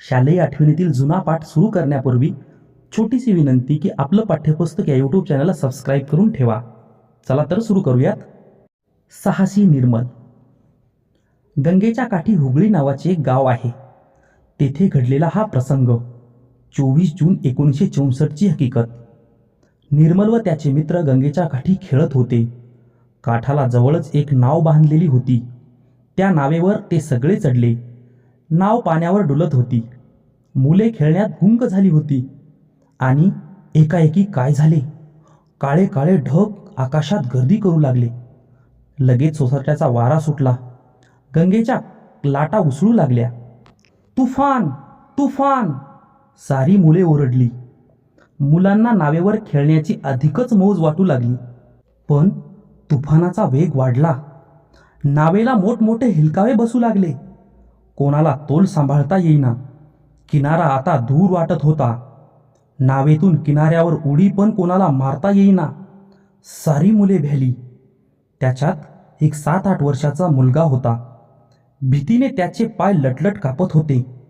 शालेय आठवणीतील जुना पाठ सुरू करण्यापूर्वी छोटीशी विनंती की आपलं पाठ्यपुस्तक या यूट्यूब चॅनलला सबस्क्राईब करून ठेवा. चला तर सुरू करूयात. साहसी निर्मल. गंगेच्या काठी हुगळी नावाचे एक गाव आहे. तेथे घडलेला हा प्रसंग चोवीस जून एकोणीसशे चौसष्टची हकीकत. निर्मल व त्याचे मित्र गंगेच्या काठी खेळत होते. काठाला जवळच एक नाव बांधलेली होती. त्या नावेवर ते सगळे चढले. नाव पाण्यावर डुलत होती. मुले खेळण्यात गुंग झाली होती. आणि एकाएकी काय झाले? काळे काळे ढग आकाशात गर्दी करू लागले. लगेच सोसाट्याचा वारा सुटला. गंगेच्या लाटा उसळू लागल्या. तुफान तुफान! सारी मुले ओरडली. मुलांना नावेवर खेळण्याची अधिकच मौज वाटू लागली. पण तुफानाचा वेग वाढला. नावेला मोठमोठे हिलकावे बसू लागले. कोणाला तोल सांभाळता येईना. किनारा आता दूर वाटत होता. नावेतून किनाऱ्यावर उडी पण कोणाला मारता येईना. सारी मुले भ्याली. त्याच्यात एक सात आठ वर्षाचा मुलगा होता. भीतीने त्याचे पाय लटलट कापत होते.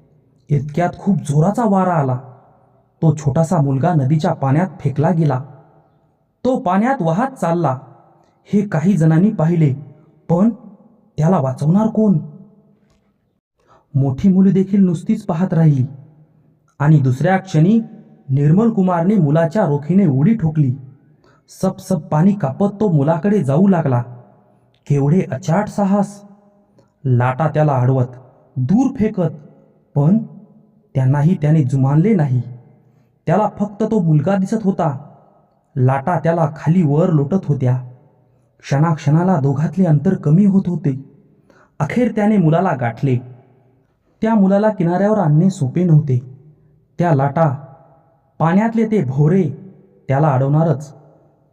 इतक्यात खूप जोराचा वारा आला. तो छोटासा मुलगा नदीच्या पाण्यात फेकला गेला. तो पाण्यात वाहत चालला. हे काही जणांनी पाहिले पण त्याला वाचवणार कोण? मोठी मुले देखील नुसतीच पाहत राहिली. आणि दुसऱ्या क्षणी निर्मल कुमारने मुलाच्या रोखीने उडी ठोकली. सप सप पाणी कापत तो मुलाकडे जाऊ लागला. केवढे अचाट साहस. लाटा त्याला अडवत दूर फेकत पण त्यांनाही त्याने जुमानले नाही. त्याला फक्त तो मुलगा दिसत होता. लाटा त्याला खाली वर लोटत होत्या. क्षणाक्षणाला दोघातले अंतर कमी होत होते. अखेर त्याने मुलाला गाठले. त्या मुलाला किनाऱ्यावर आणणे सोपे नव्हते. त्या लाटा पाण्यातले ते भोवरे त्याला अडवणारच.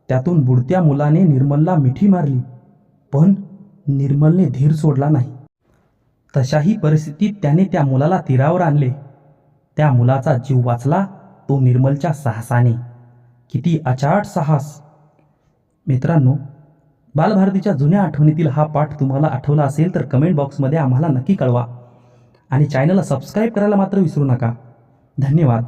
त्यातून बुडत्या मुलाने निर्मलला मिठी मारली पण निर्मलने धीर सोडला नाही. तशाही परिस्थितीत त्याने त्या मुलाला तीरावर आणले. त्या मुलाचा जीव वाचला तो निर्मलच्या साहसाने. किती अचाट साहस! मित्रांनो बालभारतीच्या जुन्या आठवणीतील हा पाठ तुम्हाला आठवला असेल तर कमेंट बॉक्समध्ये आम्हाला नक्की कळवा. आणि चॅनलला सबस्क्राईब करायला मात्र विसरू नका. धन्यवाद.